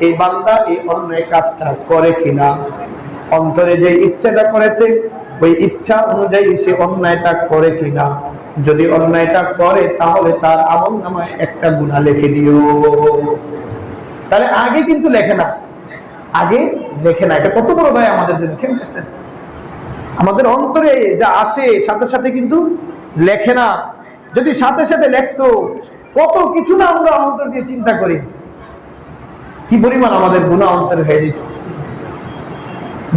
এই বান্দা এই অন্যায় কাজটা করে কিনা? অন্তরে যে ইচ্ছাটা করেছে, ওই ইচ্ছা অনুযায়ী সে অন্যায়টা করে কিনা? যদি অন্যায়টা করে, তাহলে তার আমল নামায় একটা গুণা লেখে দিও। তাহলে আগে কিন্তু লেখে না। আগে লেখে না। এটা কত বড় দয়া আমাদের জন্য আমাদের অন্তরে যা আসে, সাথে সাথে কিন্তু লেখে না। যদি সাথে সাথে লেখতো, কত কিছু না আমরা অন্তর দিয়ে চিন্তা করি। কি পরিমাণ আমাদের গুণা অন্তর হয়ে যেত?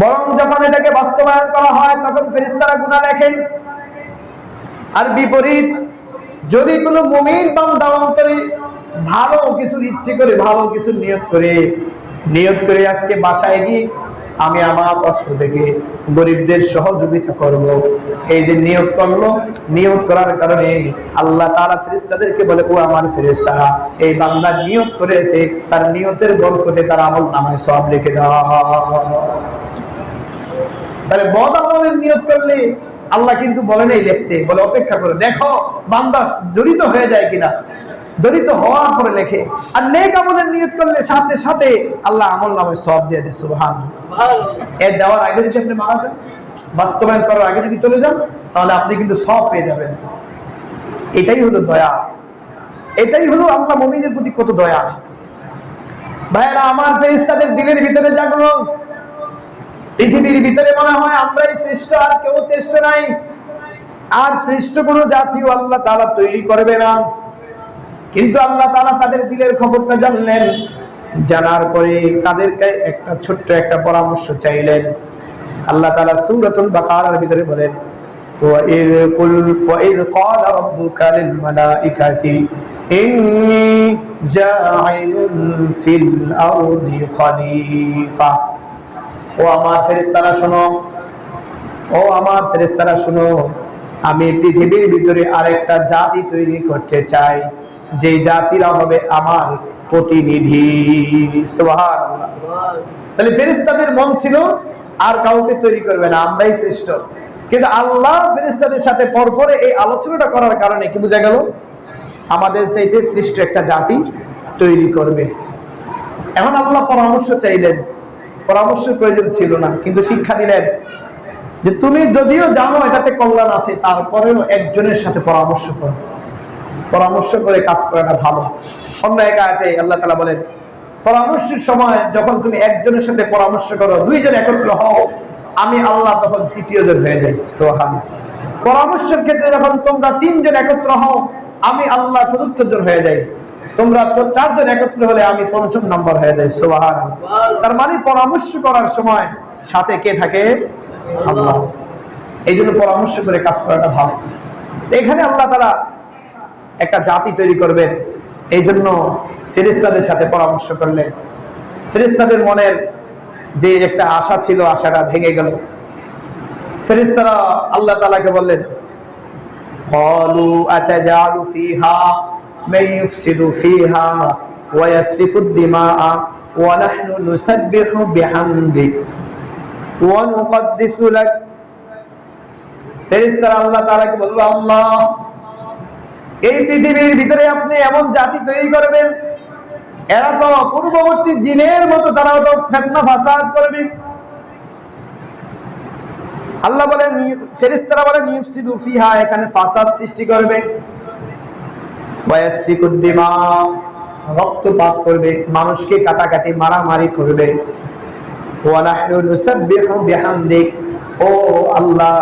বরং যখন এটাকে বাস্তবায়ন করা হয়, তখন ফেরিস্তারা গুণা লেখেন। আর বিপরীত, যদি কোনো মমির বান্দা অন্তরে ভালো কিছুর ইচ্ছে করে, ভালো কিছু নিয়ত করে নিয়ত করে আজকে বাসায় গিয়ে আমি আমার পক্ষ থেকে গরিবদের সহযোগিতা করব। এই যে নিয়োগ করল, নিয়োগ করার কারণে আল্লাহ তারা ফেরেশতাদেরকে বলে, ও আমার ফেরেশতারা, এই বান্দা নিয়োগ করেছে, তার নিয়তের বরকতে তার আমল নামায় সব লিখে দাও। তাহলে বদ আমলের নিয়ত করলে আল্লাহ কিন্তু বলে নেই লিখতে, বলে অপেক্ষা করে। দেখো, বান্দা জড়িত হয়ে যায় কিনা। জড়িত হওয়ার পরে লেখে আর নেক আমলের নিয়ত করলে সাথে সাথে আল্লাহ আমল নামে সব দিয়ে দেয় সুবহান এর দেওয়ার আগে যদি আপনি মারা যান বাস্তবায়ন করার আগে যদি চলে যান তাহলে আপনি কিন্তু সব পেয়ে যাবেন। এটাই হলো দয়া। এটাই হলো আল্লাহ মমিনের প্রতি কত দয়া। ভাইয়েরা আমার ফেরেশতাদের দিলের ভিতরে জাগলো। পৃথিবীর ভিতরে মনে হয় আমরাই শ্রেষ্ঠ আর কেউ শ্রেষ্ঠ নাই। আর শ্রেষ্ঠ কোনো জাতীয় আল্লাহ তারা তৈরি করবে না। কিন্তু আল্লাহ তারা তাদের দিলের খবরটা জানলেন জানার পরে তাদেরকে একটা ছোট্ট একটা পরামর্শ চাইলেন আল্লাহ তাআলা সূরাতুল বাকারার ভিতরে বলেন وَإِذْ قُلْ وَإِذْ قَالَ رَبُّكَ لِلْمَلَائِكَةِ إِنِّي جَاعِلٌ فِي الْأَرْضِ خَلِيفَةً ও আমার ফেরেশতারা শোনো ও আমার ফেরেশতারা শোনো আমি পৃথিবীর ভিতরে আরেকটা জাতি তৈরি করতে চাই যে জাতিরা হবে আমার প্রতিনিধি। তাহলে ফেরেশতাদের মন ছিল, আর কাউকে তৈরি করবে না, আমরাই শ্রেষ্ঠ। কিন্তু আল্লাহ ফেরেশতাদের সাথে পরপরে এই আলোচনাটা করার কারণে কি বোঝা গেল? আমাদের চাইতে সৃষ্ট একটা জাতি তৈরি করবে। এখন আল্লাহ পরামর্শ চাইলেন। পরামর্শের প্রয়োজন ছিল না, কিন্তু শিক্ষা দিলেন যে তুমি যদিও জানো এটাতে কল্যাণ আছে, তারপরেও একজনের সাথে পরামর্শ করো। পরামর্শ করে কাজ করাটা ভালো। অন্য এক আয়াতে আল্লাহ তালা বলেন, পরামর্শের সময় যখন তুমি একজনের সাথে পরামর্শ করো, দুইজন একত্র হও, আমি আল্লাহ তখন তৃতীয় জন হয়ে যাই। সোহান পরামর্শের ক্ষেত্রে যখন তোমরা তিনজন একত্র হও, আমি আল্লাহ চতুর্থ জন হয়ে যাই। তোমরা চারজন একত্র হলে আমি পঞ্চম নম্বর হয়ে যাই। সোহান তার মানে পরামর্শ করার সময় সাথে কে থাকে? আল্লাহ। এই জন্য পরামর্শ করে কাজ করাটা ভালো। এখানে আল্লাহ তারা একটা জাতি তৈরি করবেন এই জন্য ফেরিস্তাদের সাথে পরামর্শ করলেন ফেরিস্তাদের মনের যে একটা আশা ছিল আশাটা ভেঙে গেল ফেরিস্তারা আল্লাহ তালাকে বললেন قالوا أتجعل فيها من يفسد فيها ويسفك الدماء ونحن نسبح بحمدك ونقدس لك ফেরেশতারা আল্লাহ তাআলাকে বলল আল্লাহ এই পৃথিবীর ভিতরে আপনি এমন জাতি তৈরি করবেন, এরা তো পূর্ববর্তী জিনের মতো তারাও তো ফেতনা ফাসাদ করবে। আল্লাহ বলেন, ফেরেশতারা বলেন, ইউফসিদু ফিহা এখানে ফাসাদ সৃষ্টি করবে। ওয়াসফিকুদ দিমা, রক্তপাত করবে, মানুষকে কাটাকাটি মারামারি করবে। ও আল্লাহ,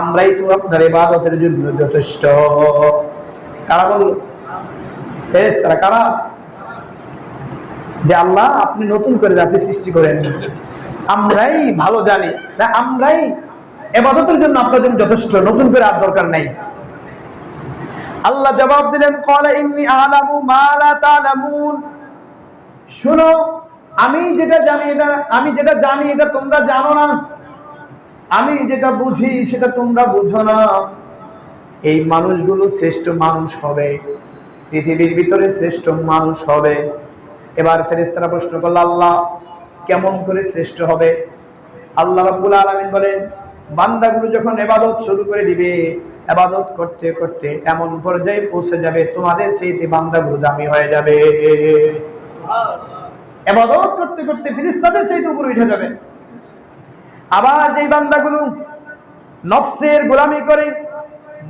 আমরাই তো আপনার ইবাদতের জন্য যথেষ্ট। কারা বলল? ফেরেশতারা কারা? যে আল্লাহ আপনি নতুন করে জাতি সৃষ্টি করেন। আমরাই ভালো জানি। না, আমরাই এবাদতের জন্য জন্য যথেষ্ট, নতুন করে আর দরকার নাই। আল্লাহ জবাব দিলেন, কলা ইন্নি আলামু মা লা তালামুন। শুনো, আমি যেটা জানি এটা, আমি যেটা জানি এটা তোমরা জানো না। আমি যেটা বুঝি সেটা তোমরা বুঝো না। এই মানুষগুলো শ্রেষ্ঠ মানুষ হবে। পৃথিবীর ভিতরে শ্রেষ্ঠ মানুষ হবে। এবার ফেরেশতারা প্রশ্ন করল, আল্লাহ কেমন করে শ্রেষ্ঠ হবে? আল্লাহ রাব্বুল আলামিন বলেন, বান্দাগুলো যখন এবাদত শুরু করে দিবে, এবাদত করতে করতে এমন পর্যায়ে পৌঁছে যাবে, তোমাদের চেয়েতে বান্দাগুলো দামি হয়ে যাবে। এবাদত করতে করতে ফিরিস্তাদের চাইতে উপরে উঠে যাবে। আবার যেই বান্দাগুলো নফসের গোলামি করে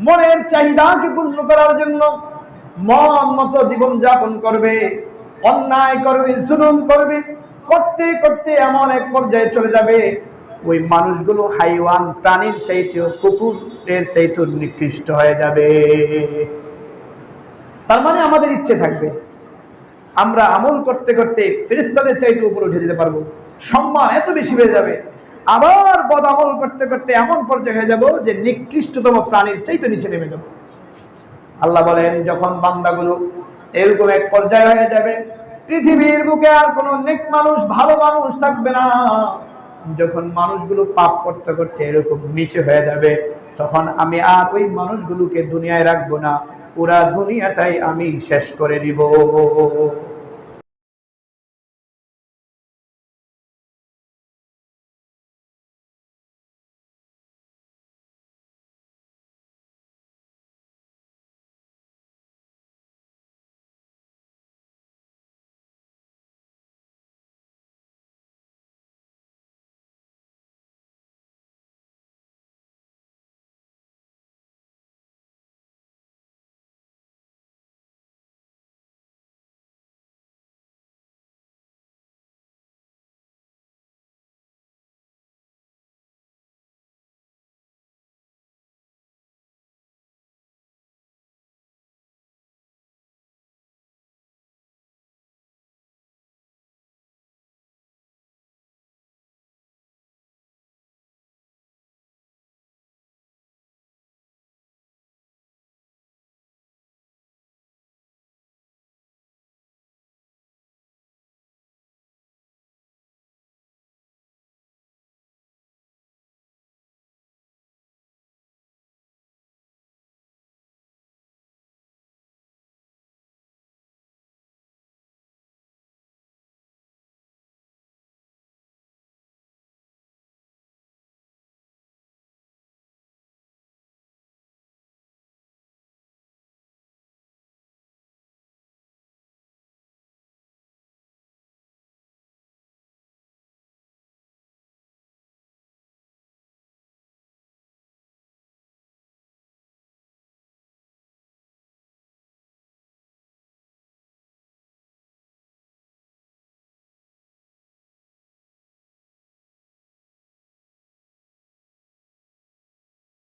মনের চাহিদাকে পূর্ণ করার জন্য মন মতো জীবন যাপন করবে, অন্যায় করবে, জুলুম করবে, করতে করতে এমন এক পর্যায়ে চলে যাবে। ওই মানুষগুলো হাইওয়ান প্রাণীর চাইতেও কুকুরের চাইতেও নিকৃষ্ট হয়ে যাবে। তার মানে আমাদের ইচ্ছে থাকবে। আমরা আমল করতে করতে ফেরিস্তাদের চাইতে উপরে উঠে যেতে পারব। সম্মান এত বেশি হয়ে যাবে। আবার বদ আমল করতে করতে এমন পর্যায়ে হয়ে যাব যে নিকৃষ্টতম প্রাণীর চাইতে নিচে নেমে যাব। আল্লাহ বলেন, যখন বান্দাগুলো এরকম এক পর্যায়ে হয়ে যাবে, পৃথিবীর বুকে আর কোনো নেক মানুষ, ভালো মানুষ থাকবে না। যখন মানুষগুলো পাপ করতে করতে এরকম নিচে হয়ে যাবে, তখন আমি আর ওই মানুষগুলোকে দুনিয়ায় রাখব না। পুরা দুনিয়াটাই আমি শেষ করে দিব।